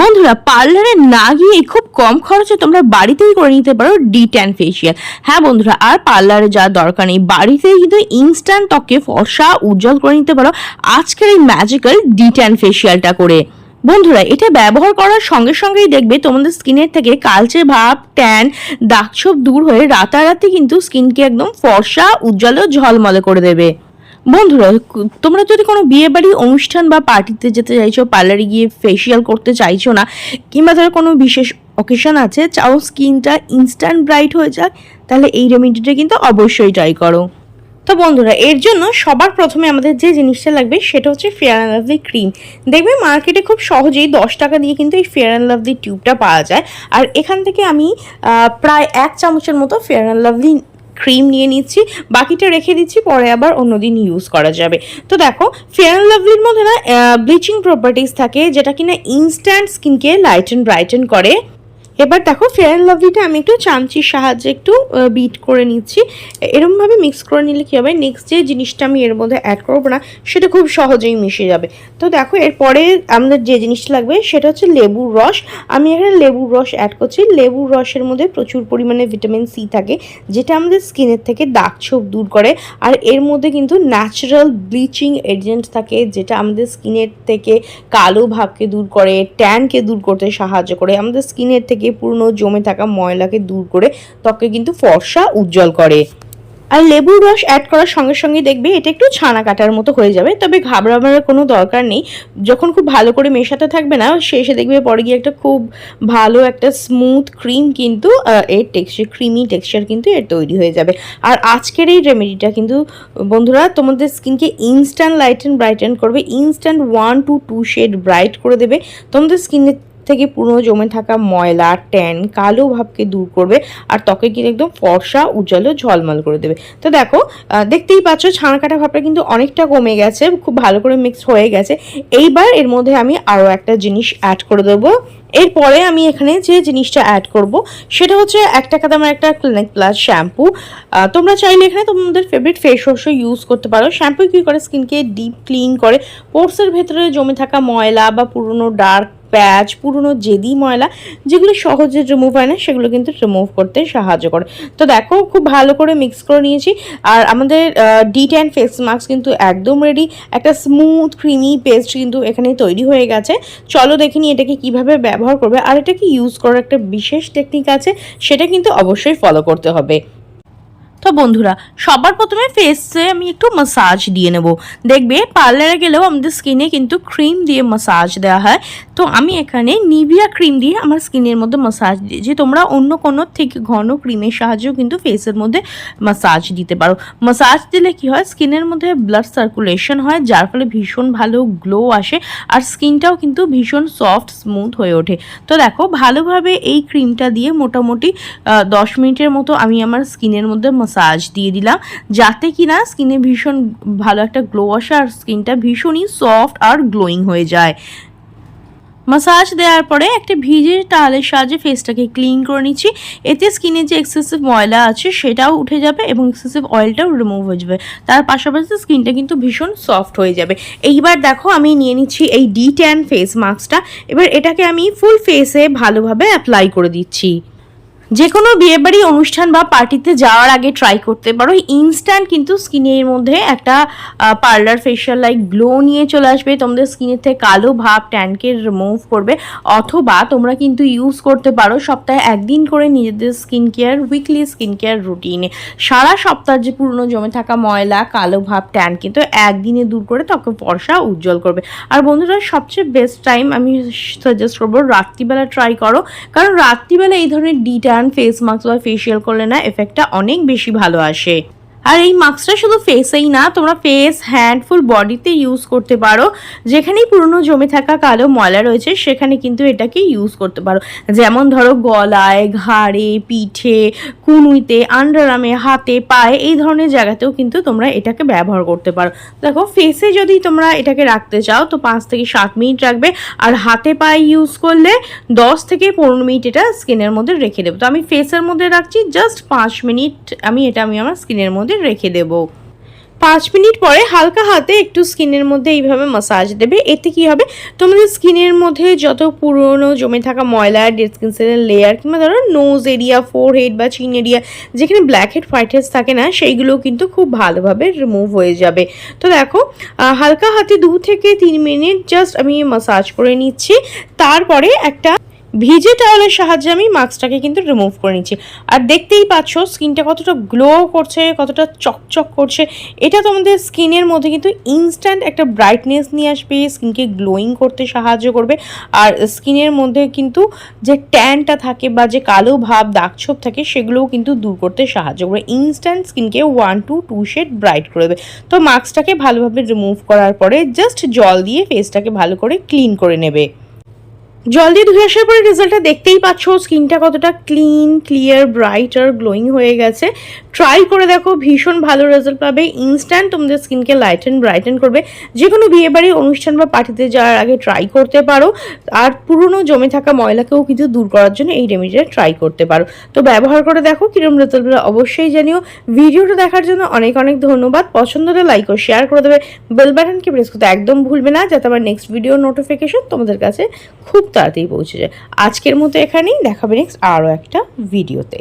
বন্ধুরা পার্লারে না গিয়ে খুব কম খরচে তোমরা বাড়িতেই করে নিতে পারো ডি ট্যান ফেসিয়াল হ্যাঁ বন্ধুরা, আর পার্লারে যাওয়ার দরকার নেই, বাড়িতেই কিন্তু ইনস্ট্যান্ট ত্বকে ফর্সা, উজ্জ্বল করে নিতে পারো আজকের এই ম্যাজিক্যাল ডি ট্যান ফেসিয়ালটা করে। বন্ধুরা, এটা ব্যবহার করার সঙ্গে সঙ্গেই দেখবে তোমাদের স্কিনের থেকে কালচে ভাব ট্যান দাগছোপ দূর হয়ে রাতারাতি কিন্তু স্কিনকে একদম ফর্সা, উজ্জ্বল ও ঝলমলে করে দেবে। বন্ধুরা, তোমরা যদি কোনো বিয়ে বাড়ি অনুষ্ঠান বা পার্টিতে যেতে চাইছো, পার্লারে গিয়ে ফেসিয়াল করতে চাইছো না, কিংবা ধরো কোনো বিশেষ অকেশন আছে, চাও স্কিনটা ইনস্ট্যান্ট ব্রাইট হয়ে যাক তাহলে এই রেমেডিটা কিন্তু অবশ্যই ট্রাই করো। তো বন্ধুরা, এর জন্য সবার প্রথমে আমাদের যে জিনিসটা লাগবে, সেটা হচ্ছে ফেয়ার অ্যান্ড লাভলি ক্রিম দেখবে মার্কেটে খুব সহজেই দশ টাকা দিয়ে কিন্তু এই ফেয়ার অ্যান্ড লাভলি টিউবটা পাওয়া যায়। আর এখান থেকে আমি প্রায় এক চামচের মতো ফেয়ার অ্যান্ড লাভলি ক্রিম নিয়ে নিচ্ছি, বাকিটা রেখে দিচ্ছি, পরে আবার অন্যদিন ইউজ করা যাবে। তো দেখো ফেয়ার অ্যান্ড লাভলির মধ্যে না ব্লিচিং প্রপার্টিস থাকে, যেটা কিনা ইনস্ট্যান্ট স্কিনকে লাইটেন ব্রাইটেন করে। এবার দেখো ফেয়ার অ্যান্ড লাভলিটা আমি একটু চামচির সাহায্যে একটু বিট করে নিচ্ছি। এরমভাবে মিক্স করে নিলে কী হবে? নেক্সট যে জিনিসটা আমি এর মধ্যে অ্যাড করব না, সেটা খুব সহজেই মিশে যাবে। তো দেখো, এরপরে আমাদের যে জিনিসটা লাগবে, সেটা হচ্ছে লেবুর রস। আমি এখানে লেবুর রস অ্যাড করছি। লেবুর রসের মধ্যে প্রচুর পরিমাণে ভিটামিন সি থাকে, যেটা আমাদের স্কিনের থেকে দাগ ছোপ দূর করে। আর এর মধ্যে কিন্তু ন্যাচারাল ব্লিচিং এজেন্ট থাকে, যেটা আমাদের স্কিনের থেকে কালো ভাবকে দূর করে ট্যানকে দূর করতে সাহায্য করে। আমাদের স্কিনের থেকে পুরনো জমে থাকা ময়লাকে দূর করে ত্বকে কিন্তু ফর্সা উজ্জ্বল করে। আর লেবুর রস অ্যাড করার সঙ্গে সঙ্গে দেখবে এটা একটু ছানা কাটার মতো হয়ে যাবে, তবে ঘাবড়াবার কোনো দরকার নেই। যখন খুব ভালো করে মেশাতে থাকবে না শেষে দেখবে পরে গিয়ে একটা খুব ভালো একটা স্মুথ ক্রিম কিন্তু এর টেক্সচার ক্রিমি টেক্সচার কিন্তু এর তৈরি হয়ে যাবে। আর আজকের এই রেমেডিটা কিন্তু, বন্ধুরা, তোমাদের স্কিনকে ইনস্ট্যান্ট লাইটেন ব্রাইটেন করবে। Instant one to two shade bright করে দেবে। তোমাদের স্কিনের থেকে পুরনো জমে থাকা ময়লা, ট্যান, কালো ভাবকে দূর করবে আর ত্বকে কিন্তু একদম ফর্সা, উজ্জ্বল ঝলমল করে দেবে। তো দেখো দেখতেই পাচ্ছ ছানা কাটা ভাবটা কিন্তু অনেকটা কমে গেছে, খুব ভালো করে মিক্স হয়ে গেছে। এইবার এর মধ্যে আমি আরও একটা জিনিস অ্যাড করে দেবো। এরপরে আমি এখানে যে জিনিসটা অ্যাড করব, সেটা হচ্ছে এক টাকা দামের একটা ক্লিনিক প্লাস শ্যাম্পু তোমরা চাইলে এখানে তোমাদের ফেভারিট ফেস ওয়াশও ইউজ করতে পারো। শ্যাম্পু কী করে? স্কিনকে ডিপ ক্লিন করে। পোর্সের ভেতরে জমে থাকা ময়লা বা পুরনো ডার্ক প্যাচ, পুরনো জেদি ময়লা, যেগুলো সহজে রিমুভ হয় না, সেগুলো কিন্তু রিমুভ করতে সাহায্য করে। তো দেখো, খুব ভালো করে মিক্স করে নিয়েছি। আর আমাদের ডি ট্যান ফেস মাস্ক কিন্তু একদম রেডি একটা স্মুথ ক্রিমি পেস্ট কিন্তু এখানে তৈরি হয়ে গেছে। চলো দেখে নিই এটাকে কীভাবে ব্যবহার করবে। আর এটাকে ইউজ করার একটা বিশেষ টেকনিক আছে, সেটা কিন্তু অবশ্যই ফলো করতে হবে। তো বন্ধুরা, সবার প্রথমে ফেসে আমি একটু মাসাজ দিয়ে নেব। দেখবে পার্লারে গেলেও আমাদের স্কিনে কিন্তু ক্রিম দিয়ে মাসাজ দেওয়া হয়। তো আমি এখানে নিভিয়া ক্রিম দিয়ে আমার স্কিনের মধ্যে মাসাজ দিয়েছি তোমরা অন্য কোনো থেকে ঘন ক্রিমের সাহায্যেও কিন্তু ফেসের মধ্যে মাসাজ দিতে পারো। মাসাজ দিলে কি হয়? স্কিনের মধ্যে ব্লাড সার্কুলেশন হয়, যার ফলে ভীষণ ভালো গ্লো আসে আর স্কিনটাও কিন্তু ভীষণ সফট স্মুথ হয়ে ওঠে। তো দেখো, ভালোভাবে এই ক্রিমটা দিয়ে মোটামুটি দশ মিনিটের মতো আমি আমার স্কিনের মধ্যে মাসাজ দিয়ে দিলাম। যাতে কি না স্কিনে ভীষণ ভালো একটা গ্লো আসে আর স্কিনটা ভীষণই সফট আর গ্লোয়িং হয়ে যায়। মাসাজ দেওয়ার পরে একটা ভিজে টাওয়ালের সাহায্যে ফেসটাকে ক্লিন করে নিচ্ছি। এতে স্কিনে যে এক্সেসিভ ময়লা আছে সেটাও উঠে যাবে এবং এক্সেসিভ অয়েলটাও রিমুভ হয়ে যাবে। তার পাশাপাশি স্কিনটা কিন্তু ভীষণ সফট হয়ে যাবে। এইবার দেখো আমি নিয়ে নিচ্ছি এই ডি ট্যান ফেস মাস্কটা এবার এটাকে আমি ফুল ফেসে ভালোভাবে অ্যাপ্লাই করে দিচ্ছি। যে কোনো বিয়েবাড়ি অনুষ্ঠান বা পার্টিতে যাওয়ার আগে ট্রাই করতে পারো। ইনস্ট্যান্ট কিন্তু স্কিনের মধ্যে একটা পার্লার ফেশিয়াল লাইক গ্লো নিয়ে চলে আসবে। তোমাদের স্কিনের থেকে কালো ভাব ট্যানকে রিমুভ করবে। অথবা তোমরা কিন্তু ইউজ করতে পারো সপ্তাহে একদিন করে নিজেদের skin care weekly skin care রুটিনে সারা সপ্তাহ যে পুরনো জমে থাকা ময়লা, কালো ভাব ট্যান কিন্তু একদিনে দূর করে ত্বকে ফর্সা উজ্জ্বল করবে। আর বন্ধুরা, সবচেয়ে বেস্ট টাইম আমি সাজেস্ট করব রাত্রিবেলা ট্রাই করো। কারণ রাত্রিবেলা এই ধরনের ডি ট্যান ফেস মাস্ক বা ফেসিয়াল করলে না এফেক্টটা অনেক বেশি ভালো আসে। আর এই মাস্কটা শুধু ফেসেই না, তোমরা ফেস হ্যান্ড ফুল বডিতে ইউজ করতে পারো। যেখানেই পুরনো জমে থাকা কালো ময়লা রয়েছে, সেখানে কিন্তু এটাকে ইউজ করতে পারো। যেমন ধরো গলায়, ঘাড়ে, পিঠে, কুনুইতে আন্ডারামে হাতে, পায়ে, এই ধরনের জায়গাতেও কিন্তু তোমরা এটাকে ব্যবহার করতে পারো। দেখো ফেসে যদি তোমরা এটাকে রাখতে চাও, তো পাঁচ থেকে সাত মিনিট রাখবে। আর হাতে, পায়ে ইউজ করলে দশ থেকে পনেরো মিনিট এটা স্কিনের মধ্যে রেখে দেবো। তো আমি ফেসের মধ্যে রাখছি জাস্ট পাঁচ মিনিট আমি, এটা আমি আমার স্কিনের মধ্যে রেখে দেবো। পাঁচ মিনিট পরে হালকা হাতে একটু স্কিনের মধ্যে এইভাবে মাসাজ দেবে। এতে কি হবে? তোমাদের স্কিনের মধ্যে যত পুরনো জমে থাকা ময়লা ডেড স্কিন সেলের লেয়ার কিংবা ধরো নোজ এরিয়া ফোর হেড বা চিন এরিয়া যেখানে ব্ল্যাক হেড হোয়াইট হেডস থাকে না সেইগুলো কিন্তু খুব ভালোভাবে রিমুভ হয়ে যাবে। তো দেখো হালকা হাতে দু থেকে তিন মিনিট জাস্ট আমি মাসাজ করে নিচ্ছি। তারপরে একটা ভিজে টাওয়ালের সাহায্যে আমি মাস্কটাকে কিন্তু রিমুভ করে নিচ্ছি। আর দেখতেই পাচ্ছ স্কিনটা কতটা গ্লো করছে, কতটা চকচক করছে। এটা তোমাদের স্কিনের মধ্যে কিন্তু ইনস্ট্যান্ট একটা ব্রাইটনেস নিয়ে আসবে স্কিনকে গ্লোয়িং করতে সাহায্য করবে। আর স্কিনের মধ্যে কিন্তু যে ট্যানটা থাকে বা যে কালো ভাব দাগছোপ থাকে, সেগুলোও কিন্তু দূর করতে সাহায্য করবে। ইনস্ট্যান্ট স্কিনকে one to two shade bright করে দেবে। তো মাস্কটাকে ভালোভাবে রিমুভ করার পরে জাস্ট জল দিয়ে ফেসটাকে ভালো করে ক্লিন করে নেবে। জল দিয়ে ধুয়ে আসার পরে রেজাল্টটা দেখতেই পাচ্ছ স্কিনটা কতটা ক্লিন ক্লিয়ার ব্রাইট আর গ্লোয়িং হয়ে গেছে। ট্রাই করে দেখো, ভীষণ ভালো রেজাল্ট পাবে। ইনস্ট্যান্ট তোমাদের স্কিনকে লাইটেন ব্রাইটেন করবে। যে কোনো বিয়েবাড়ি অনুষ্ঠান বা পার্টিতে যাওয়ার আগে ট্রাই করতে পারো। আর পুরনো জমে থাকা ময়লাকেও কিন্তু দূর করার জন্য এই রেমেডিটা ট্রাই করতে পারো। তো ব্যবহার করে দেখো, কিরম রেজাল্ট অবশ্যই জানিও। ভিডিওটা দেখার জন্য অনেক অনেক ধন্যবাদ। পছন্দ হলে লাইক ও শেয়ার করে দেবে। বেল বাটনকে প্রেস করতে একদম ভুলবে না, যাতে আমার নেক্সট ভিডিও নোটিফিকেশন তোমাদের কাছে খুব তাড়াতাড়ি পৌঁছে যায়। আজকের মতো এখানেই। দেখাবে নেক্সট আরও একটা ভিডিওতে